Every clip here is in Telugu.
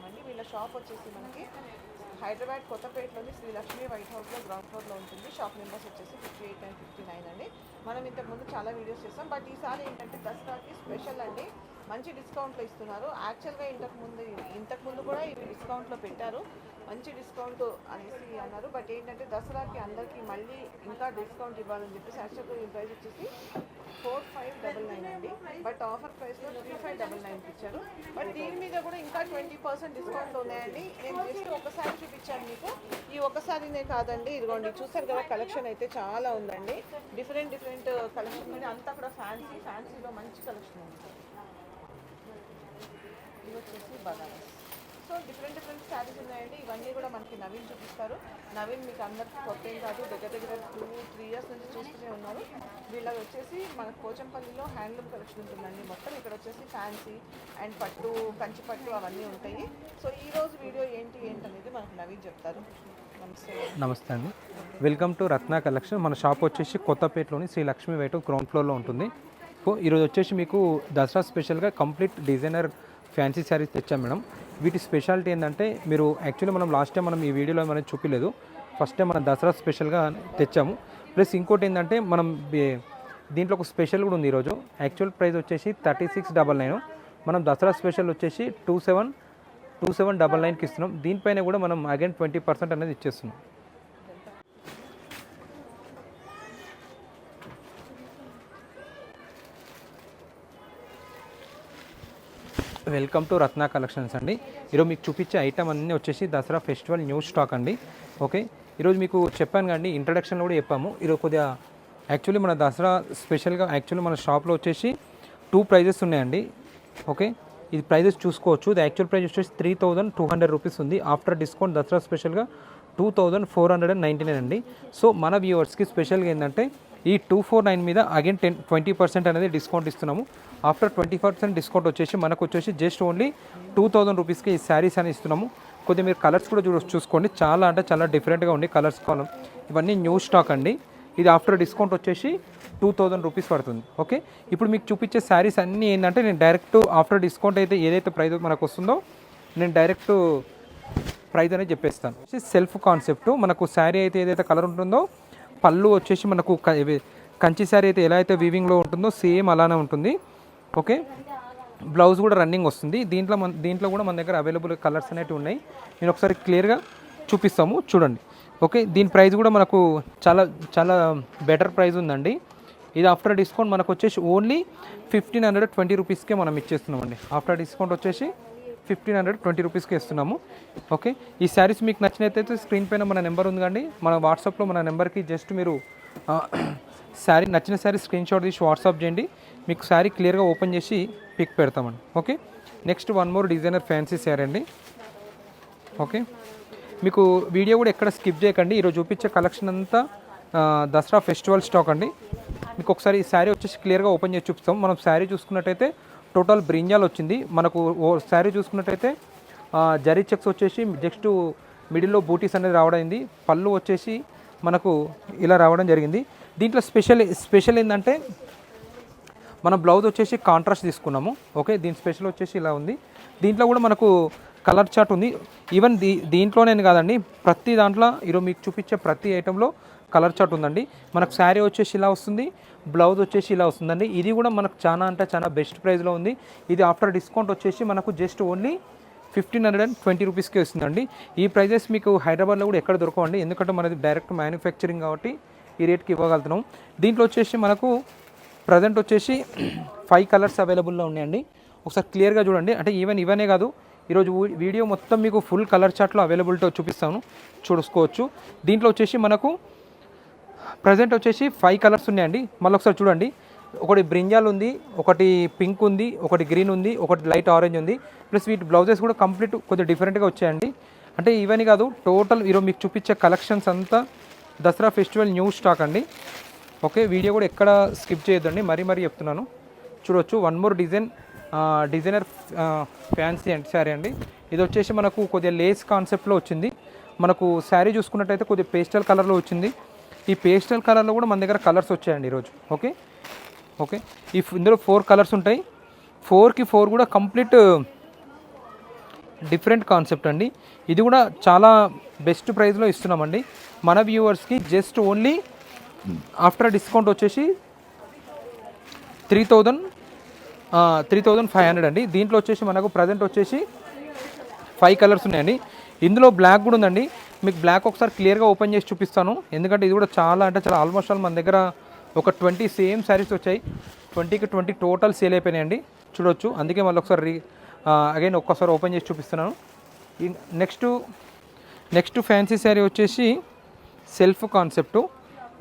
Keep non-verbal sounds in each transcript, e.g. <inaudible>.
చూపిస్తామండి వీళ్ళ షాప్ వచ్చేసి మనకి హైదరాబాద్ కొత్తపేటలోని శ్రీ లక్ష్మీ వైట్ హౌస్లో గ్రౌండ్ ఫ్లోర్లో ఉంటుంది. షాప్ నెంబర్స్ వచ్చేసి fifty eight and fifty nine అండి. మనం ఇంతకుముందు చాలా వీడియోస్ చేస్తాం బట్ ఈసారి ఏంటంటే దసరాకి స్పెషల్ అండి. మంచి డిస్కౌంట్లో ఇస్తున్నారు. యాక్చువల్గా ఇంతకుముందు ఇంతకుముందు కూడా ఇవి డిస్కౌంట్లో పెట్టారు. మంచి డిస్కౌంట్ అనేసి అన్నారు. బట్ ఏంటంటే దసరాకి అందరికీ మళ్ళీ ఇంకా డిస్కౌంట్ ఇవ్వాలని చెప్పేసి యాక్చువల్గా ఈ ప్రైస్ వచ్చేసి four five double nine but offer ప్రైస్లో త్రీ ఫైవ్ డబల్ నైన్ ఇచ్చారు. బట్ దీని మీద కూడా ఇంకా ట్వంటీ పర్సెంట్ డిస్కౌంట్ ఉన్నాయండి. నేను జస్ట్ ఒకసారి చూపించాను మీకు. ఈ ఒకసారినే కాదండి ఇదిగోండి చూసారు కదా కలెక్షన్ అయితే చాలా ఉందండి. డిఫరెంట్ డిఫరెంట్ కలెక్షన్ ఉంది అంతా కూడా ఫ్యాన్సీ ఫ్యాన్సీలో మంచి కలెక్షన్ ఉంది. ఇది వచ్చేసి Banaras. So different different saris ఉన్నాయండి. ఇవన్నీ కూడా మనకి నవీన్ చూపిస్తారు. నవీన్ మీకు అందరికి కొత్త ఏం కాదు దగ్గర దగ్గర టూ త్రీ ఇయర్స్ నుంచి చూస్తూనే ఉన్నారు. వీళ్ళకి వచ్చేసి మన పోచంపల్లిలో హ్యాండ్లూమ్ కలెక్షన్ ఉంటుందండి. మొత్తం ఇక్కడ వచ్చేసి ఫ్యాన్సీ అండ్ పట్టు కంచి పట్టు అవన్నీ ఉంటాయి. సో ఈ రోజు వీడియో ఏంటి ఏంటనేది మనకు నవీన్ చెప్తారు. నమస్తే. నమస్తే అండి. వెల్కమ్ టు రత్న కలెక్షన్ మన షాప్ వచ్చేసి కొత్తపేటలోని శ్రీ లక్ష్మీ వేట గ్రౌండ్ ఫ్లోర్లో ఉంటుంది. సో ఈరోజు వచ్చేసి మీకు దసరా స్పెషల్గా కంప్లీట్ డిజైనర్ ఫ్యాన్సీ శారీస్ తెచ్చాం మేడం. వీటి స్పెషాలిటీ ఏంటంటే మీరు యాక్చువల్లీ మనం లాస్ట్ టైం మనం ఈ వీడియోలో మనం చూపించలేదు ఫస్ట్ టైం మనం దసరా స్పెషల్గా తెచ్చాము. ప్లస్ ఇంకోటి ఏంటంటే మనం దీంట్లో ఒక స్పెషల్ కూడా ఉంది ఈరోజు. యాక్చువల్ ప్రైస్ వచ్చేసి థర్టీ సిక్స్ డబల్ నైన్. మనం దసరా స్పెషల్ వచ్చేసి two seven two seven double నైన్కి ఇస్తున్నాం. దీనిపైన కూడా మనం అగైన్ ట్వంటీ పర్సెంట్ అనేది ఇచ్చేస్తున్నాం. వెల్కమ్ టు రత్న కలెక్షన్స్ అండి. ఈరోజు మీకు చూపించే ఐటమ్ అన్నీ వచ్చేసి దసరా ఫెస్టివల్ న్యూ స్టాక్ అండి. ఓకే? ఈరోజు మీకు చెప్పాను కండి ఇంట్రడక్షన్లో కూడా చెప్పాము. ఈరోజు కొద్దిగా యాక్చువల్లీ మన దసరా స్పెషల్గా యాక్చువల్లీ మన షాప్లో వచ్చేసి టూ ప్రైజెస్ ఉన్నాయండి. ఓకే? ఇది ప్రైజెస్ చూసుకోవచ్చు. ఇది యాక్చువల్ ప్రైస్ వచ్చేసి three thousand two hundred rupees ఉంది. ఆఫ్టర్ డిస్కౌంట్ దసరా స్పెషల్గా two thousand four hundred and ninety nine అండి. సో మన వ్యూవర్స్కి స్పెషల్గా ఏంటంటే ఈ టూ ఫోర్ నైన్ మీద అగైన్ టెన్ ట్వంటీ పర్సెంట్ అనేది డిస్కౌంట్ ఇస్తున్నాము. ఆఫ్టర్ ట్వంటీ పర్సెంట్ డిస్కౌంట్ వచ్చేసి మనకు వచ్చేసి జస్ట్ ఓన్లీ టూ థౌజండ్ రూపీస్కి ఈ శారీస్ అని ఇస్తున్నాము. కొద్దిగా మీరు కలర్స్ కూడా చూ చూసుకోండి. చాలా అంటే చాలా డిఫరెంట్గా ఉంది కలర్స్ కాలం. ఇవన్నీ న్యూ స్టాక్ అండి. ఇది ఆఫ్టర్ డిస్కౌంట్ వచ్చేసి టూ థౌజండ్ రూపీస్ పడుతుంది. ఓకే ఇప్పుడు మీకు చూపించే శారీస్ అన్నీ ఏంటంటే నేను డైరెక్ట్ ఆఫ్టర్ డిస్కౌంట్ అయితే ఏదైతే ప్రైస్ మనకు వస్తుందో నేను డైరెక్ట్ ప్రైస్ అనేది చెప్పేస్తాను. సెల్ఫ్ కాన్సెప్ట్ మనకు శారీ అయితే ఏదైతే కలర్ ఉంటుందో పళ్ళు వచ్చేసి మనకు కంచి శారీ అయితే ఎలా అయితే వీవింగ్లో ఉంటుందో సేమ్ అలానే ఉంటుంది. ఓకే? బ్లౌజ్ కూడా రన్నింగ్ వస్తుంది. దీంట్లో మన దీంట్లో కూడా మన దగ్గర అవైలబుల్ కలర్స్ అనేవి ఉన్నాయి. నేను ఒకసారి క్లియర్గా చూపిస్తాము. చూడండి. ఓకే? దీని ప్రైస్ కూడా మనకు చాలా చాలా బెటర్ ప్రైస్ ఉందండి. ఇది ఆఫ్టర్ డిస్కౌంట్ మనకు వచ్చేసి ఓన్లీ ఫిఫ్టీన్ హండ్రెడ్ ట్వంటీ రూపీస్కే మనం ఇచ్చేస్తున్నామండి. ఆఫ్టర్ డిస్కౌంట్ వచ్చేసి ఫిఫ్టీన్ హండ్రెడ్ ట్వంటీ రూపీస్కి ఇస్తున్నాము. ఓకే? ఈ శారీస్ మీకు నచ్చినట్టయితే స్క్రీన్ పైన మన నెంబర్ ఉంది కానీ మన వాట్సాప్లో మన నెంబర్కి జస్ట్ మీరు <clears throat> శారీ నచ్చిన శారీ స్క్రీన్ షాట్ తీసి వాట్సాప్ చేయండి. మీకు శారీ క్లియర్గా ఓపెన్ చేసి పిక్ పెడతామండి. Okay? Next one more designer fancy sari అండి. ఓకే? మీకు వీడియో కూడా ఎక్కడ స్కిప్ చేయకండి. ఈరోజు చూపించే కలెక్షన్ అంతా దసరా ఫెస్టివల్ స్టాక్ అండి. మీకు ఒకసారి ఈ శారీ వచ్చేసి క్లియర్గా ఓపెన్ చేసి చూపిస్తాం. మనం శారీ చూసుకున్నట్టయితే టోటల్ బ్రింజాల్ వచ్చింది. మనకు ఓ శారీ చూసుకున్నట్టయితే జరీ చెక్స్ వచ్చేసి జస్ట్ మిడిల్లో బూటీస్ అనేది రావడం పళ్ళు వచ్చేసి మనకు ఇలా రావడం జరిగింది. దీంట్లో స్పెషల్ స్పెషల్ ఏంటంటే మన బ్లౌజ్ వచ్చేసి కాంట్రాస్ట్ తీసుకున్నాము. ఓకే దీని స్పెషల్ వచ్చేసి ఇలా ఉంది. దీంట్లో కూడా మనకు కలర్ చార్ట్ ఉంది. ఈవెన్ దీ దీంట్లోనే కాదండి ప్రతి దాంట్లో ఈరోజు మీకు చూపించే ప్రతి ఐటెంలో కలర్ చార్ట్ ఉందండి. మనకు శారీ వచ్చేసి ఇలా వస్తుంది బ్లౌజ్ వచ్చేసి ఇలా వస్తుందండి. ఇది కూడా మనకు చాలా అంటే చాలా బెస్ట్ ప్రైస్లో ఉంది. ఇది ఆఫ్టర్ డిస్కౌంట్ వచ్చేసి మనకు just only fifteen hundred and twenty రూపీస్కి వస్తుందండి. ఈ ప్రైజెస్ మీకు హైదరాబాద్లో కూడా ఎక్కడ దొరకవండి. ఎందుకంటే మనది డైరెక్ట్ మ్యానుఫ్యాక్చరింగ్ కాబట్టి ఈ రేట్కి ఇవ్వగలుగుతున్నాం. దీంట్లో వచ్చేసి మనకు ప్రజెంట్ వచ్చేసి ఫైవ్ కలర్స్ అవైలబుల్లో ఉన్నాయండి. ఒకసారి క్లియర్గా చూడండి. అంటే ఈవెన్ ఇవనే కాదు ఈరోజు వీడియో మొత్తం మీకు ఫుల్ కలర్ చార్ట్లో అవైలబిలిటీ చూపిస్తాను. చూసుకోవచ్చు. దీంట్లో వచ్చేసి మనకు ప్రజెంట్ వచ్చేసి ఫైవ్ కలర్స్ ఉన్నాయండి. మళ్ళీ ఒకసారి చూడండి. ఒకటి బ్రింజాల్ ఉంది ఒకటి పింక్ ఉంది ఒకటి గ్రీన్ ఉంది ఒకటి లైట్ ఆరెంజ్ ఉంది. ప్లస్ వీటి బ్లౌజెస్ కూడా కంప్లీట్ కొద్దిగా డిఫరెంట్గా వచ్చాయండి. అంటే ఇవన్నీ కాదు టోటల్ ఈరోజు మీకు చూపించే కలెక్షన్స్ అంతా దసరా ఫెస్టివల్ న్యూ స్టాక్ అండి. ఓకే వీడియో కూడా ఎక్కడ స్కిప్ చేయొద్దండి. మరీ మరీ చెప్తున్నాను. చూడొచ్చు. One more design designer fancy అండి శారీ అండి. ఇది వచ్చేసి మనకు కొద్దిగా లేస్ కాన్సెప్ట్లో వచ్చింది. మనకు శారీ చూసుకున్నట్టయితే కొద్దిగా పేస్టల్ కలర్లో వచ్చింది. ఈ పేస్టల్ కలర్లో కూడా మన దగ్గర కలర్స్ వచ్చాయండి ఈరోజు. ఓకే? ఓకే? ఈ ఇందులో ఫోర్ కలర్స్ ఉంటాయి. ఫోర్కి ఫోర్ కూడా కంప్లీట్ డిఫరెంట్ కాన్సెప్ట్ అండి. ఇది కూడా చాలా బెస్ట్ ప్రైస్లో ఇస్తున్నామండి. మన వ్యూవర్స్కి జస్ట్ ఓన్లీ ఆఫ్టర్ డిస్కౌంట్ వచ్చేసి three thousand three thousand five hundred అండి. దీంట్లో వచ్చేసి మనకు ప్రజెంట్ వచ్చేసి ఫైవ్ కలర్స్ ఉన్నాయండి. ఇందులో బ్లాక్ కూడా ఉందండి. మీకు బ్లాక్ ఒకసారి క్లియర్గా ఓపెన్ చేసి చూపిస్తాను. ఎందుకంటే ఇది కూడా చాలా అంటే చాలా ఆల్మోస్ట్ ఆల్ మన దగ్గర ఒక ట్వంటీ సేమ్ శారీస్ వచ్చాయి. ట్వంటీకి ట్వంటీ టోటల్ సేల్ అయిపోయినాయండి. చూడొచ్చు. అందుకే మళ్ళీ ఒకసారి రీ అగైన్ ఒక్కసారి ఓపెన్ చేసి చూపిస్తున్నాను. నెక్స్ట్ నెక్స్ట్ ఫ్యాన్సీ శారీ వచ్చేసి సెల్ఫ్ కాన్సెప్ట్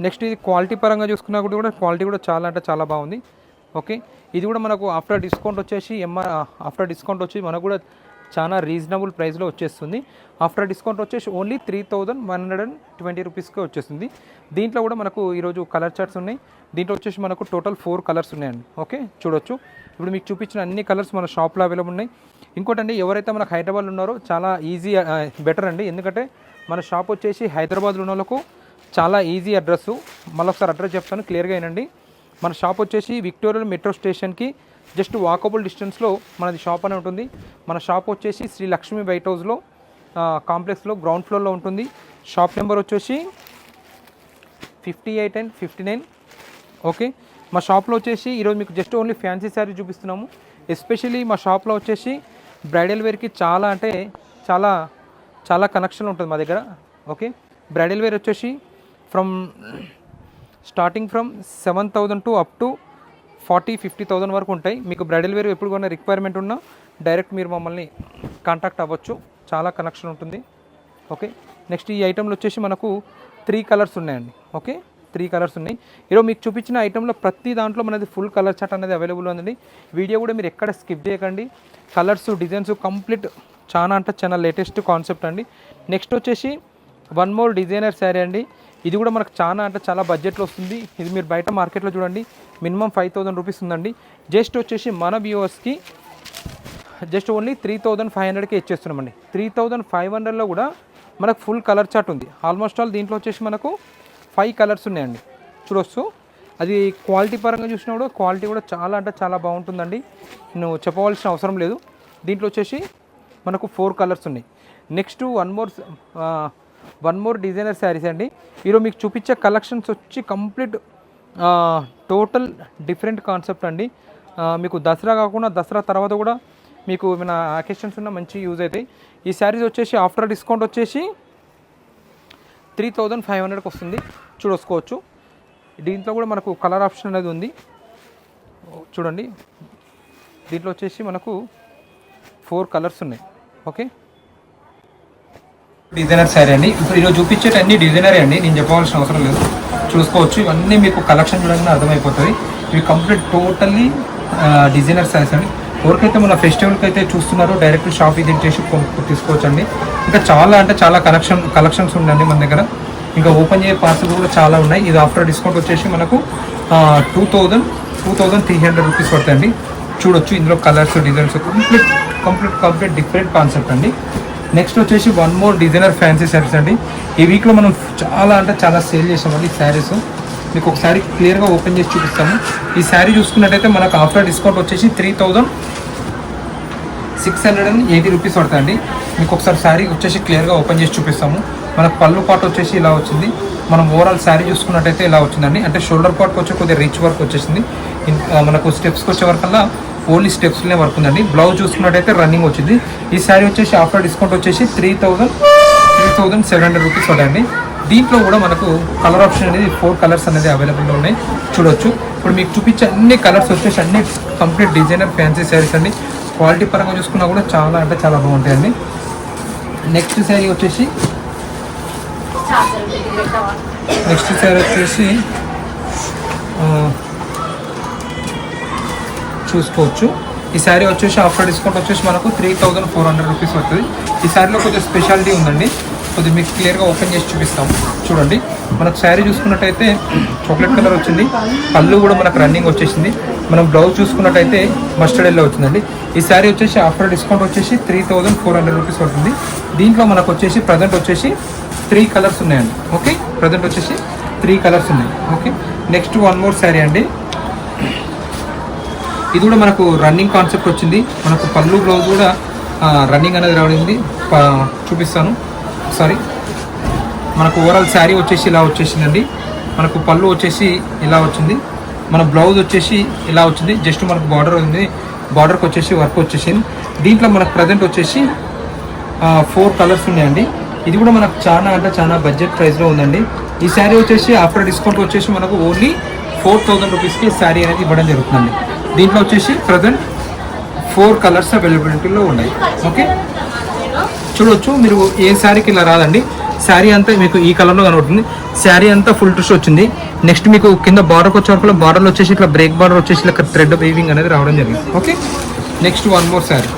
నెక్స్ట్ ఇది క్వాలిటీ పరంగా చూసుకున్నా కూడా కూడా క్వాలిటీ కూడా చాలా అంటే చాలా బాగుంది. ఓకే ఇది కూడా మనకు ఆఫ్టర్ డిస్కౌంట్ వచ్చేసి ఎంఆర్ ఆఫ్టర్ డిస్కౌంట్ వచ్చి మనకు కూడా చాలా రీజనబుల్ ప్రైస్లో వచ్చేస్తుంది. ఆఫ్టర్ డిస్కౌంట్ వచ్చేసి only three thousand one hundred and twenty రూపీస్కి వచ్చేస్తుంది. దీంట్లో కూడా మనకు ఈరోజు కలర్ చార్ట్స్ ఉన్నాయి. దీంట్లో వచ్చేసి మనకు టోటల్ ఫోర్ కలర్స్ ఉన్నాయండి. ఓకే? చూడొచ్చు. ఇప్పుడు మీకు చూపించిన అన్ని కలర్స్ మన షాప్లో అవైలబుల్ ఉన్నాయి. ఇంకోటండి ఎవరైతే మనకు హైదరాబాద్లో ఉన్నారో చాలా ఈజీ బెటర్ అండి. ఎందుకంటే మన షాప్ వచ్చేసి హైదరాబాద్లో ఉన్న వాళ్ళకు చాలా ఈజీ అడ్రస్సు మళ్ళీ ఒకసారి అడ్రస్ చెప్తాను క్లియర్గా అయినండి మన షాప్ వచ్చేసి విక్టోరియల్ మెట్రో స్టేషన్కి జస్ట్ వాకబుల్ డిస్టెన్స్లో మనది షాప్ అని ఉంటుంది. మన షాప్ వచ్చేసి శ్రీ లక్ష్మీ వైట్ హౌస్లో కాంప్లెక్స్లో గ్రౌండ్ ఫ్లోర్లో ఉంటుంది. షాప్ నెంబర్ వచ్చేసి fifty eight and fifty nine. Okay? మా షాప్లో వచ్చేసి ఈరోజు మీకు జస్ట్ ఓన్లీ ఫ్యాన్సీ శారీ చూపిస్తున్నాము. ఎస్పెషల్లీ మా షాప్లో వచ్చేసి బ్రైడల్ వేర్కి చాలా అంటే చాలా చాలా కనెక్షన్ ఉంటుంది మా దగ్గర. ఓకే? బ్రైడల్ వేర్ వచ్చేసి from starting from seven thousand to up to forty fifty thousand వరకు ఉంటాయి. మీకు బ్రైడల్ వేర్ ఎప్పుడు కొన్న రిక్వైర్మెంట్ ఉన్నా డైరెక్ట్ మీరు మమ్మల్ని కాంటాక్ట్ అవ్వచ్చు. చాలా కనెక్షన్ ఉంటుంది. ఓకే నెక్స్ట్ ఈ ఐటెంలో వచ్చేసి మనకు త్రీ కలర్స్ ఉన్నాయండి. ఓకే త్రీ కలర్స్ ఉన్నాయి. ఈరోజు మీకు చూపించిన ఐటెంలో ప్రతి దాంట్లో మనది ఫుల్ కలర్ చాట్ అనేది అవైలబుల్ ఉందండి. వీడియో కూడా మీరు ఎక్కడ స్కిప్ చేయకండి. కలర్స్ డిజైన్స్ కంప్లీట్ చాలా అంటే చాలా లేటెస్ట్ కాన్సెప్ట్ అండి. నెక్స్ట్ వచ్చేసి వన్ మోర్ డిజైనర్ శారీ అండి. ఇది కూడా మనకు చాలా అంటే చాలా బడ్జెట్లో వస్తుంది. ఇది మీరు బయట మార్కెట్లో చూడండి. మినిమం ఫైవ్ థౌసండ్ రూపీస్ ఉందండి. జస్ట్ వచ్చేసి మన వ్యూవర్స్కి just only three thousand five హండ్రెడ్కి ఇచ్చేస్తున్నామండి. త్రీ థౌజండ్ ఫైవ్ హండ్రెడ్లో కూడా మనకు ఫుల్ కలర్ చార్ట్ ఉంది. ఆల్మోస్ట్ ఆల్ దీంట్లో వచ్చేసి మనకు ఫైవ్ కలర్స్ ఉన్నాయండి. చూడొచ్చు. అది క్వాలిటీ పరంగా చూసినా కూడా క్వాలిటీ కూడా చాలా అంటే చాలా బాగుంటుందండి. నేను చెప్పవలసిన అవసరం లేదు. దీంట్లో వచ్చేసి మనకు ఫోర్ కలర్స్ ఉన్నాయి. Next one more one more designer saris అండి. ఈరోజు మీకు చూపించే కలెక్షన్స్ వచ్చి కంప్లీట్ టోటల్ డిఫరెంట్ కాన్సెప్ట్ అండి. మీకు దసరా కాకుండా దసరా తర్వాత కూడా మీకు ఏమైనా అకేషన్స్ ఉన్న మంచి యూజ్ అవుతాయి. ఈ శారీస్ వచ్చేసి ఆఫ్టర్ డిస్కౌంట్ వచ్చేసి త్రీ థౌజండ్ ఫైవ్ హండ్రెడ్కి వస్తుంది. చూడొచ్చుకోవచ్చు దీంట్లో కూడా మనకు కలర్ ఆప్షన్ అనేది ఉంది. చూడండి. దీంట్లో వచ్చేసి మనకు ఫోర్ కలర్స్ ఉన్నాయి. ఓకే? డిజైనర్ శారీ అండి. ఇప్పుడు ఈరోజు చూపించేటి అన్ని డిజైనరే అండి. నేను చెప్పవలసిన అవసరం లేదు. చూసుకోవచ్చు. ఇవన్నీ మీకు కలెక్షన్ చూడగానే అర్థమైపోతుంది. ఇవి కంప్లీట్ టోటల్లీ డిజైనర్ శారీస్ అండి. ఎవరికైతే మన ఫెస్టివల్కి అయితే చూస్తున్నారో డైరెక్ట్ షాప్ ఇది చేసి తీసుకోవచ్చండి. ఇంకా చాలా అంటే చాలా కలెక్షన్ కలెక్షన్స్ ఉండండి మన దగ్గర. ఇంకా ఓపెన్ చేయ పార్సల్ కూడా చాలా ఉన్నాయి. ఇది ఆఫ్టర్ డిస్కౌంట్ వచ్చేసి మనకు two thousand two thousand three hundred rupees పడుతుంది చూడొచ్చు ఇందులో colours designs complete complete complete different concept అండి. నెక్స్ట్ వచ్చేసి one more designer fancy saris అండి. ఈ వీక్లో మనం చాలా అంటే చాలా సేల్ చేసామండి ఈ శారీస్ మీకు ఒకసారి క్లియర్గా ఓపెన్ చేసి చూపిస్తాము ఈ శారీ చూసుకున్నట్టయితే మనకు ఆఫ్టర్ డిస్కౌంట్ వచ్చేసి three thousand six hundred and eighty rupees పడుతుంది మీకు ఒకసారి శారీ వచ్చేసి క్లియర్గా ఓపెన్ చేసి చూపిస్తాము. మనకు పళ్ళు పాట వచ్చేసి ఇలా వచ్చింది. మనం ఓవరాల్ శారీ చూసుకున్నట్టయితే ఇలా వచ్చిందండి. అంటే షోల్డర్ పార్ట్కి వచ్చి కొద్దిగా రిచ్ వర్క్ వచ్చేసింది. మనకు స్టెప్స్కి వచ్చే వరకల్లా ఓన్లీ స్టెప్స్లోనే వర్క్ ఉందండి. బ్లౌజ్ చూసుకున్నట్టయితే రన్నింగ్ వచ్చింది. ఈ శారీ వచ్చేసి ఆఫ్టర్ డిస్కౌంట్ వచ్చేసి three thousand three thousand seven hundred rupees పడండి దీంట్లో కూడా మనకు కలర్ ఆప్షన్ అనేది ఫోర్ కలర్స్ అనేది అవైలబుల్లో ఉన్నాయి. చూడొచ్చు. ఇప్పుడు మీకు చూపించే అన్ని కలర్స్ వచ్చేసి అన్ని కంప్లీట్ డిజైనర్ ఫ్యాన్సీ శారీస్ అండి. క్వాలిటీ పరంగా చూసుకున్నా కూడా చాలా అంటే చాలా బాగుంటాయండి. నెక్స్ట్ శారీ వచ్చేసి నెక్స్ట్ శారీ వచ్చేసి చూసుకోవచ్చు. ఈ శారీ వచ్చేసి ఆఫ్టర్ డిస్కౌంట్ వచ్చేసి మనకు three thousand four hundred rupees వస్తుంది. ఈ శారీలో కొంచెం స్పెషాలిటీ ఉందండి. కొద్దిగా మీకు క్లియర్గా ఓపెన్ చేసి చూపిస్తాము. చూడండి. మనకు శారీ చూసుకున్నట్టయితే చాక్లెట్ కలర్ వచ్చింది. పళ్ళు కూడా మనకు రన్నింగ్ వచ్చేసింది. మనం బ్లౌజ్ చూసుకున్నట్టయితే మస్టర్డ్ ఎల్లో వచ్చిందండి. ఈ శారీ వచ్చేసి ఆఫ్టర్ డిస్కౌంట్ వచ్చేసి three thousand four hundred rupees పడుతుంది దీంట్లో మనకు వచ్చేసి ప్రజెంట్ వచ్చేసి త్రీ కలర్స్ ఉన్నాయండి. ఓకే ప్రజెంట్ వచ్చేసి త్రీ కలర్స్ ఉన్నాయి. Okay next one more sari అండి. ఇది కూడా మనకు రన్నింగ్ కాన్సెప్ట్ వచ్చింది. మనకు పళ్ళు బ్లౌజ్ కూడా రన్నింగ్ అనేది రావడింది. చూపిస్తాను. సారీ మనకు ఓవరాల్ శారీ వచ్చేసి ఇలా వచ్చేసిందండి. మనకు పళ్ళు వచ్చేసి ఇలా వచ్చింది. మన బ్లౌజ్ వచ్చేసి ఇలా వచ్చింది. జస్ట్ మనకు బార్డర్ ఉంది. బార్డర్కి వచ్చేసి వర్క్ వచ్చేసింది. దీంట్లో మనకు ప్రజెంట్ వచ్చేసి ఫోర్ కలర్స్ ఉన్నాయండి. ఇది కూడా మనకు చాలా అంటే చాలా బడ్జెట్ ప్రైస్లో ఉందండి. ఈ శారీ వచ్చేసి ఆఫ్టర్ డిస్కౌంట్ వచ్చేసి మనకు ఓన్లీ ఫోర్ థౌజండ్ రూపీస్కి శారీ అనేది ఇవ్వడం జరుగుతుందండి. దీంట్లో వచ్చేసి ప్రజెంట్ ఫోర్ కలర్స్ అవైలబిలిటీలో ఉన్నాయి. ఓకే చూడొచ్చు మీరు ఏ శారీకి ఇలా రాదండి. శారీ అంతా మీకు ఈ కలర్లో కనబడుతుంది. శారీ అంతా ఫుల్ టుష్ వచ్చింది. నెక్స్ట్ మీకు కింద బార్డర్కి వచ్చే వరకు బార్డర్లో వచ్చేసి ఇట్లా బ్రేక్ బార్డర్ వచ్చేసి ఇట్లా థ్రెడ్ వేవింగ్ అనేది రావడం జరిగింది. Okay next one more sari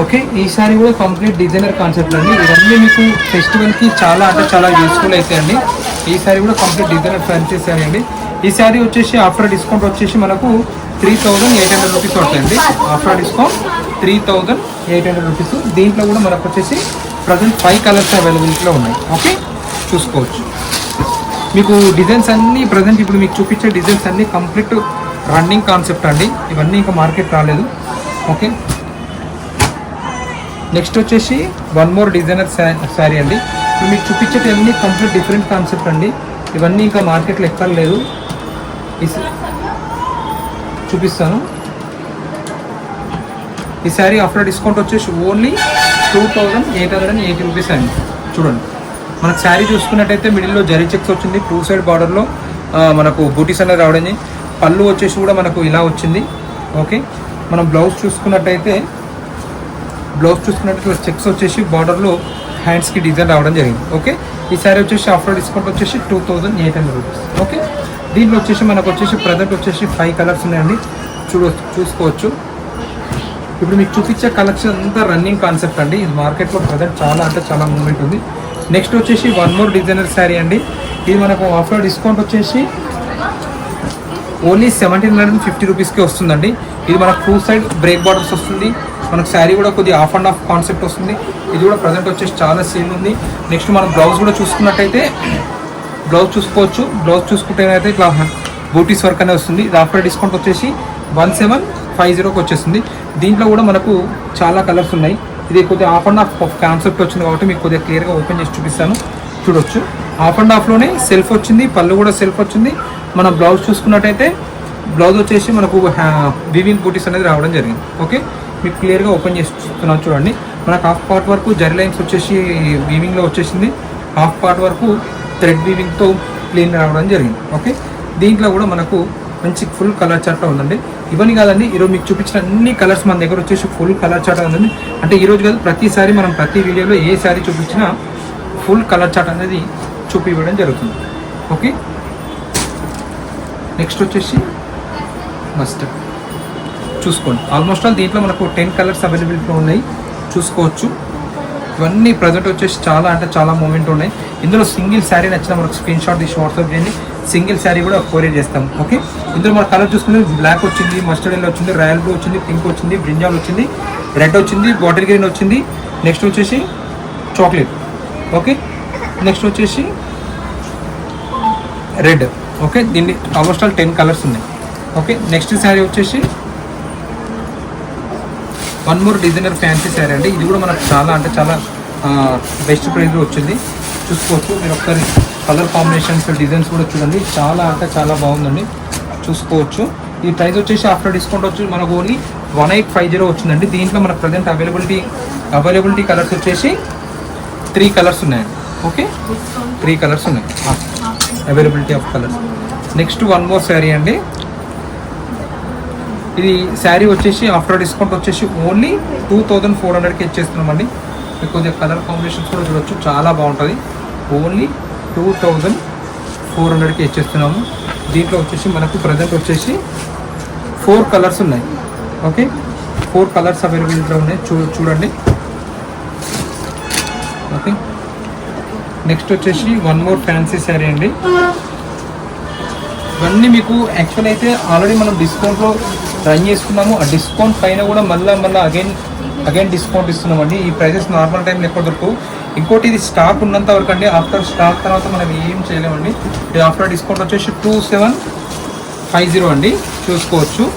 okay ఈ శారీ కూడా కంప్లీట్ డిజైనర్ కాన్సెప్ట్ అండి. ఇవన్నీ మీకు ఫెస్టివల్కి చాలా అంటే చాలా యూస్ఫుల్ అవుతాయండి ఈ శారీ కూడా కంప్లీట్ డిజైనర్ ఫ్యాన్సీ శారీ అండి. ఈ శారీ వచ్చేసి ఆఫ్టర్ డిస్కౌంట్ వచ్చేసి మనకు three thousand eight hundred rupees అవుతాయండి after discount three thousand eight hundred rupees. దీంట్లో కూడా మనకు వచ్చేసి ప్రజెంట్ ఫైవ్ కలర్స్ అవైలబిలిటీలో ఉన్నాయి. ఓకే? చూసుకోవచ్చు. మీకు డిజైన్స్ అన్నీ ప్రజెంట్ ఇప్పుడు మీకు చూపించే డిజైన్స్ అన్నీ కంప్లీట్ రన్నింగ్ కాన్సెప్ట్ అండి. ఇవన్నీ ఇంకా మార్కెట్ రాలేదు. ఓకే? నెక్స్ట్ వచ్చేసి వన్ మోర్ డిజైనర్ శారీ అండి. ఇప్పుడు మీకు చూపించేటవన్నీ కంప్లీట్ డిఫరెంట్ కాన్సెప్ట్ అండి. ఇవన్నీ ఇంకా మార్కెట్లో ఎక్కడ లేదు చూపిస్తాను. ఈ శారీ ఆఫ్టర్ డిస్కౌంట్ వచ్చేసి only two thousand eight hundred and eighty rupees అండి. చూడండి. మనకు శారీ చూసుకున్నట్టయితే మిడిల్లో జరీ చెక్స్ వచ్చింది. టూ సైడ్ బార్డర్లో మనకు బూటీస్ అనేది రావడం పళ్ళు వచ్చేసి కూడా మనకు ఇలా వచ్చింది. ఓకే. మనం బ్లౌజ్ చూసుకున్నట్టయితే బ్లౌజ్ చూసుకున్నట్టు చెక్స్ వచ్చేసి బార్డర్లో హ్యాండ్స్కి డిజైన్ రావడం జరిగింది. ఓకే. ఈ శారీ వచ్చేసి ఆఫ్టర్ డిస్కౌంట్ వచ్చేసి two thousand eight hundred rupees. Okay. దీంట్లో వచ్చేసి మనకు వచ్చేసి ప్రజెంట్ వచ్చేసి ఫైవ్ కలర్స్ ఉన్నాయండి. చూడ చూసుకోవచ్చు. ఇప్పుడు మీకు చూపించే కలెక్షన్ అంతా రన్నింగ్ కాన్సెప్ట్ అండి. ఇది మార్కెట్లో ప్రజెంట్ చాలా అంటే చాలా మూమెంట్ ఉంది. నెక్స్ట్ వచ్చేసి వన్ మోర్ డిజైనర్ శారీ అండి. ఇది మనకు ఆఫర్ డిస్కౌంట్ వచ్చేసి only seventeen hundred and fifty రూపీస్కి వస్తుందండి. ఇది మనకు టూ సైడ్ బ్రేక్ బార్డర్స్ వస్తుంది. మనకు శారీ కూడా కొద్దిగా ఆఫ్ అండ్ ఆఫ్ కాన్సెప్ట్ వస్తుంది. ఇది కూడా ప్రజెంట్ వచ్చేసి చాలా సేల్ ఉంది. నెక్స్ట్ మనం బ్లౌజ్ కూడా చూసుకున్నట్టయితే బ్లౌజ్ చూసుకోవచ్చు. బ్లౌజ్ చూసుకుంటేనైతే ఇట్లా బూటీస్ వర్క్ అనేది వస్తుంది. ఇది ఆఫ్టర్ డిస్కౌంట్ వచ్చేసి వన్ సెవెన్ ఫైవ్ జీరోకి వచ్చేస్తుంది. దీంట్లో కూడా మనకు చాలా కలర్స్ ఉన్నాయి. ఇది కొద్దిగా ఆఫ్ అండ్ ఆఫ్ కాన్సెప్ట్ వచ్చింది కాబట్టి మీకు కొద్దిగా క్లియర్గా ఓపెన్ చేసి చూపిస్తాను. చూడొచ్చు. ఆఫ్ అండ్ ఆఫ్లోనే సెల్ఫ్ వచ్చింది. పళ్ళు కూడా సెల్ఫ్ వచ్చింది. మన బ్లౌజ్ చూసుకున్నట్టయితే బ్లౌజ్ వచ్చేసి మనకు వివింగ్ బూటీస్ అనేది రావడం జరిగింది. ఓకే? మీకు క్లియర్గా ఓపెన్ చేసి చూస్తున్నాను చూడండి. మనకు హాఫ్ పార్ట్ వరకు జరి లైన్స్ వచ్చేసి వీవింగ్లో వచ్చేసింది. హాఫ్ పార్ట్ వరకు థ్రెడ్ వీవింగ్తో ప్లేన్ రావడం జరిగింది. ఓకే? దీంట్లో కూడా మనకు మంచి ఫుల్ కలర్ చార్ట్ ఉందండి. ఇవన్నీ కాదండి ఈరోజు మీకు చూపించిన అన్ని కలర్స్ మన దగ్గర వచ్చేసి ఫుల్ కలర్ చార్ట్ ఉందండి. అంటే ఈరోజు కాదు ప్రతిసారి మనం ప్రతి వీడియోలో ఏ శారీ చూపించినా ఫుల్ కలర్ చార్ట్ అనేది చూపివ్వడం జరుగుతుంది. ఓకే? నెక్స్ట్ వచ్చేసి మస్టర్డ్. చూసుకోండి. ఆల్మోస్ట్ ఆల్ దీంట్లో మనకు టెన్ కలర్స్ అవైలబిలిటీలో ఉన్నాయి. చూసుకోవచ్చు. ఇవన్నీ ప్రజెంట్ వచ్చేసి చాలా అంటే చాలా మూమెంట్ ఉన్నాయి. ఇందులో సింగిల్ శారీ నచ్చిన మనకు స్క్రీన్ షాట్ తీసి వాట్సాప్ చేయండి. సింగిల్ శారీ కూడా కొరియర్ చేస్తాం. ఓకే ఇందులో మన కలర్ చూసుకుంటే బ్లాక్ వచ్చింది మస్టర్డ్ ఎల్లో వచ్చింది రాయల్ బ్లూ వచ్చింది పింక్ వచ్చింది బ్రింజాల్ వచ్చింది రెడ్ వచ్చింది బాటిల్ గ్రీన్ వచ్చింది. నెక్స్ట్ వచ్చేసి చాక్లెట్ ఓకే నెక్స్ట్ వచ్చేసి రెడ్ ఓకే దీన్ని ఆల్మోస్ట్ ఆల్ టెన్ కలర్స్ ఉన్నాయి. ఓకే నెక్స్ట్ శారీ వచ్చేసి one more designer fancy sari అండి. ఇది కూడా మనకు చాలా అంటే చాలా బెస్ట్ ప్రైస్లో వచ్చింది. చూసుకోవచ్చు. మీరు ఒకసారి కలర్ కాంబినేషన్స్ డిజైన్స్ కూడా చూడండి. చాలా అంటే చాలా బాగుందండి. చూసుకోవచ్చు. ఈ ప్రైస్ వచ్చేసి ఆఫ్టర్ డిస్కౌంట్ వచ్చి మనకు only one eight five zero వచ్చిందండి. దీంట్లో మన ప్రజెంట్ అవైలబిలిటీ అవైలబిలిటీ కలర్స్ వచ్చేసి త్రీ కలర్స్ ఉన్నాయండి. ఓకే త్రీ కలర్స్ ఉన్నాయి. Availability of colours next one more sari అండి. ఇది శారీ వచ్చేసి ఆఫ్టర్ డిస్కౌంట్ వచ్చేసి ఓన్లీ టూ థౌజండ్ ఫోర్ హండ్రెడ్కి ఇచ్చేస్తున్నామండి. మీకు కొద్దిగా కలర్ కాంబినేషన్స్ కూడా చూడొచ్చు. చాలా బాగుంటుంది. ఓన్లీ టూ థౌజండ్ ఫోర్ హండ్రెడ్కి ఇచ్చేస్తున్నాము. దీంట్లో వచ్చేసి మనకు ప్రజెంట్ వచ్చేసి ఫోర్ కలర్స్ ఉన్నాయి. ఓకే? ఫోర్ కలర్స్ అవైలబిలిటీలో ఉన్నాయి. చూ చూడండి. ఓకే? నెక్స్ట్ వచ్చేసి వన్ మోర్ ఫ్యాన్సీ శారీ అండి. ఇవన్నీ మీకు యాక్చువల్ అయితే ఆల్రెడీ మనం డిస్కౌంట్లో రన్ చేసుకున్నాము. ఆ డిస్కౌంట్ పైన కూడా మళ్ళీ మళ్ళీ అగైన్ అగైన్ డిస్కౌంట్ ఇస్తున్నామండి. ఈ ప్రైజెస్ నార్మల్ టైంలో ఎక్కడ దొరకవు. ఇంకోటి ఇది స్టాక్ ఉన్నంత వరకు అండి. ఆఫ్టర్ స్టాక్ తర్వాత మనం ఏం చేయలేమండి. ఇది ఆఫ్టర్ డిస్కౌంట్ వచ్చేసి టూ సెవెన్ ఫైవ్ జీరో అండి. చూసుకోవచ్చు.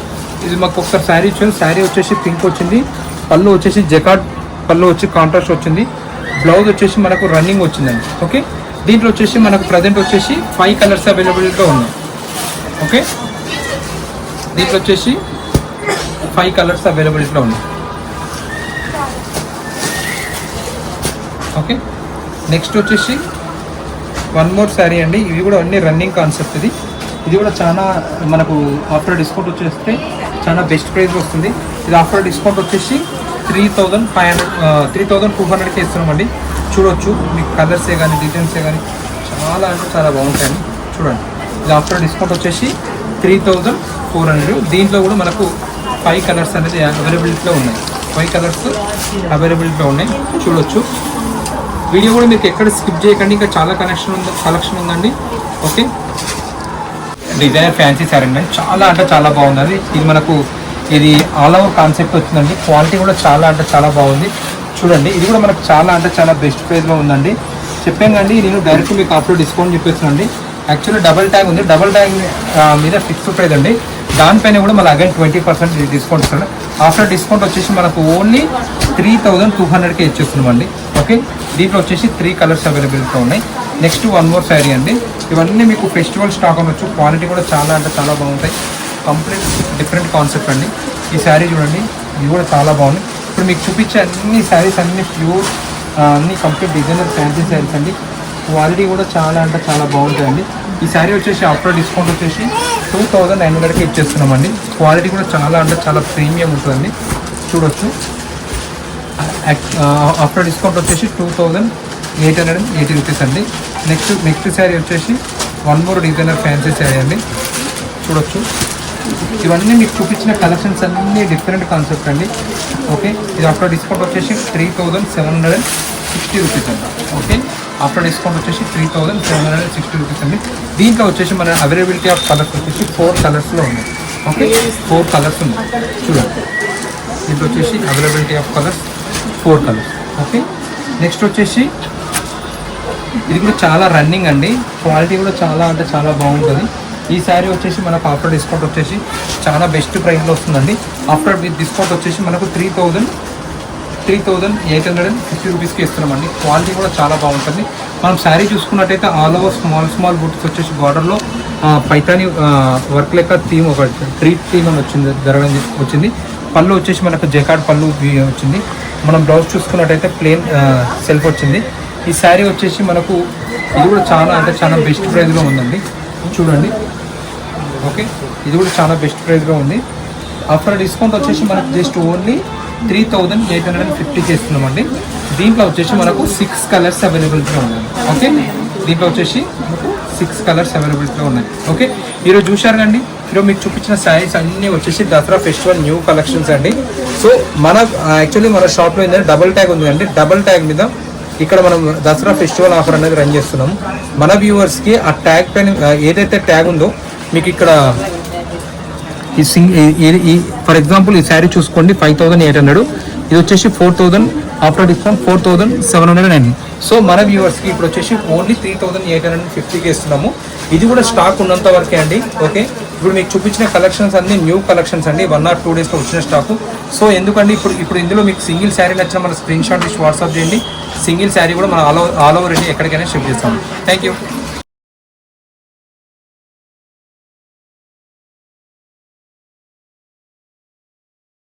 ఇది మాకు ఒకసారి శారీ ఇచ్చింది శారీ వచ్చేసి పింక్ వచ్చింది. పళ్ళు వచ్చేసి జకాట్ పళ్ళు వచ్చి కాంట్రాస్ట్ వచ్చింది. బ్లౌజ్ వచ్చేసి మనకు రన్నింగ్ వచ్చిందండి. ఓకే? దీంట్లో వచ్చేసి మనకు ప్రజెంట్ వచ్చేసి ఫైవ్ కలర్స్ అవైలబుల్గా ఉన్నాయి. ఓకే? దీంట్లో వచ్చేసి ఫైవ్ కలర్స్ అవైలబిలిటీలో ఉన్నాయి. ఓకే. నెక్స్ట్ వచ్చేసి వన్ మోర్ శారీ అండి. ఇవి కూడా అన్ని రన్నింగ్ కాన్సెప్ట్ ఇది. ఇది కూడా చాలా మనకు ఆఫ్టర్ డిస్కౌంట్ వచ్చేస్తే చాలా బెస్ట్ ప్రైస్ వస్తుంది. ఇది ఆఫ్టర్ డిస్కౌంట్ వచ్చేసి three thousand five hundred three thousand two హండ్రెడ్కి ఇస్తున్నామండి. చూడొచ్చు. మీకు కలర్సే కానీ డిజైన్సే కానీ చాలా అంటే చాలా బాగుంటాయండి. చూడండి. ఇది ఆఫ్టర్ డిస్కౌంట్ వచ్చేసి త్రీ థౌజండ్ ఫోర్ హండ్రెడ్ దీంట్లో కూడా మనకు ఫైవ్ కలర్స్ అనేది అవైలబిలిటీలో ఉన్నాయి. ఫైవ్ కలర్స్ అవైలబిలిటీలో ఉన్నాయి. చూడొచ్చు. వీడియో కూడా మీకు ఎక్కడ స్కిప్ చేయకండి. ఇంకా చాలా కనెక్షన్ ఉంది కలెక్షన్ ఉందండి. ఓకే? డిజైనర్ ఫ్యాన్సీ శారీ అండి. చాలా అంటే చాలా బాగుంది ఇది మనకు ఇది ఆల్ ఓవర్ కాన్సెప్ట్ వచ్చిందండి. క్వాలిటీ కూడా చాలా అంటే చాలా బాగుంది. చూడండి ఇది కూడా మనకు చాలా అంటే చాలా బెస్ట్ ప్రైస్లో ఉందండి. చెప్పాను కండి నేను డైరెక్ట్ మీకు ఆఫ్లో డిస్కౌంట్ చెప్పేస్తున్నాండి యాక్చువల్లీ డబల్ ట్యాగ్ ఉంది. డబల్ ట్యాగ్ మీద ఫిక్స్డ్ ప్రైస్ అండి. దానిపైన కూడా మళ్ళీ అగైన్ ట్వంటీ పర్సెంట్ డిస్కౌంట్ ఇస్తాడు. ఆఫ్టర్ డిస్కౌంట్ వచ్చేసి మనకు ఓన్లీ త్రీ థౌజండ్ టూ హండ్రెడ్కి ఇచ్చేస్తున్నామండి. ఓకే దీంట్లో వచ్చేసి త్రీ కలర్స్ అవైలబిలిటీ ఉన్నాయి. నెక్స్ట్ వన్ మోర్ శారీ అండి. ఇవన్నీ మీకు ఫెస్టివల్ స్టాక్ అనొచ్చు క్వాలిటీ కూడా చాలా అంటే చాలా బాగుంటాయి. కంప్లీట్ డిఫరెంట్ కాన్సెప్ట్ అండి. ఈ శారీ చూడండి ఇది కూడా చాలా బాగుంది. ఇప్పుడు మీకు చూపించే అన్ని శారీస్ అన్ని ప్యూర్ అన్ని కంప్లీట్ డిజైనర్ ఫ్యాన్సీ శారీస్ అండి. క్వాలిటీ కూడా చాలా అంటే చాలా బాగుంటాయండి. ఈ శారీ వచ్చేసి ఆఫ్టర్ డిస్కౌంట్ వచ్చేసి టూ థౌజండ్ నైన్ హండ్రెడ్కి ఇచ్చేస్తున్నామండి క్వాలిటీ కూడా చాలా అంటే చాలా ప్రీమియం ఉంటుంది చూడొచ్చు. ఆఫ్టర్ డిస్కౌంట్ వచ్చేసి two thousand eight hundred and eighty rupees అండి. నెక్స్ట్ నెక్స్ట్ శారీ వచ్చేసి one more designer fancy sari అండి. చూడొచ్చు. ఇవన్నీ మీకు చూపించిన కలెక్షన్స్ అన్నీ డిఫరెంట్ కాన్సెప్ట్ అండి. ఓకే? ఇది ఆఫ్టర్ డిస్కౌంట్ వచ్చేసి three thousand seven hundred and sixty rupees అండి. ఓకే? ఆఫ్టర్ డిస్కౌంట్ వచ్చేసి three thousand seven hundred sixty rupees అండి. దీంట్లో వచ్చేసి మన అవైలబిలిటీ ఆఫ్ కలర్స్ వచ్చేసి ఫోర్ కలర్స్లో ఉన్నాయి. ఓకే ఫోర్ కలర్స్ ఉన్నాయి. చూడండి. దీంట్లో వచ్చేసి availability of colours four colours okay next వచ్చేసి ఇది కూడా చాలా రన్నింగ్ అండి. క్వాలిటీ కూడా చాలా అంటే చాలా బాగుంటుంది. ఈ శారీ వచ్చేసి మనకు ఆఫ్టర్ డిస్కౌంట్ వచ్చేసి చాలా బెస్ట్ ప్రైస్లో వస్తుందండి. ఆఫ్టర్ విత్ డిస్కౌంట్ వచ్చేసి మనకు three thousand three thousand eight hundred and fifty రూపీస్కి ఇస్తున్నామండి. క్వాలిటీ కూడా చాలా బాగుంటుంది. మనం శారీ చూసుకున్నట్టయితే all over small small butis వచ్చేసి బార్డర్లో పైతాని వర్క్ లెక్క థీమ్ ఒక ట్రీ థీమ్ అని వచ్చింది జరగడం వచ్చింది. పళ్ళు వచ్చేసి మనకు జకాడ్ పళ్ళు వచ్చింది. మనం బ్లౌజ్ చూసుకున్నట్టయితే ప్లేన్ సెల్ఫ్ వచ్చింది. ఈ శారీ వచ్చేసి మనకు ఇది కూడా చాలా అంటే చాలా బెస్ట్ ప్రైస్లో ఉందండి. చూడండి. ఓకే. ఇది కూడా చాలా బెస్ట్ ప్రైస్గా ఉంది. ఆఫ్టర్ డిస్కౌంట్ వచ్చేసి మనకు just only three thousand eight hundred and fifty చేస్తున్నామండి. దీంట్లో వచ్చేసి మనకు సిక్స్ కలర్స్ అవైలబిలిటీలో ఉన్నాయి. ఓకే? దీంట్లో వచ్చేసి మనకు సిక్స్ కలర్స్ అవైలబిలిటీలో ఉన్నాయి. ఓకే? ఈరోజు చూశారు కండి ఈరోజు మీకు చూపించిన శారీస్ అన్నీ వచ్చేసి దసరా ఫెస్టివల్ న్యూ కలెక్షన్స్ అండి. సో మన యాక్చువల్లీ మన షాప్లో ఏంటంటే డబుల్ ట్యాగ్ ఉంది అండి డబుల్ ట్యాగ్ మీద ఇక్కడ మనం దసరా ఫెస్టివల్ ఆఫర్ అనేది రన్ చేస్తున్నాం. మన వ్యూవర్స్కి ఆ ట్యాగ్ పైన ఏదైతే ట్యాగ్ ఉందో మీకు ఇక్కడ ఈ సింగ్ ఈ ఫర్ ఎగ్జాంపుల్ ఈ శారీ చూసుకోండి ఫైవ్ థౌసండ్ ఎయిట్ హండ్రెడ్ ఇది వచ్చేసి four thousand after discount four thousand seven hundred nine so మన వ్యూవర్స్కి ఇప్పుడు వచ్చేసి only three thousand eight hundred ఫిఫ్టీకి ఇస్తున్నాము. ఇది కూడా స్టాక్ ఉన్నంత వరకే అండి ఓకే? ఇప్పుడు మీకు చూపించిన కలెక్షన్స్ అన్ని న్యూ కలెక్షన్స్ అండి వన్ ఆర్ టూ డేస్లో వచ్చిన స్టాకు సో ఎందుకండి ఇప్పుడు ఇప్పుడు ఇందులో మీకు సింగిల్ శారీ నచ్చిన మన స్క్రీన్ షాట్ ఇచ్చి వాట్సాప్ చేయండి. సింగిల్ శారీ కూడా మనం all over all over India ఎక్కడికైనా షిఫ్ట్ చేస్తాము. Thank you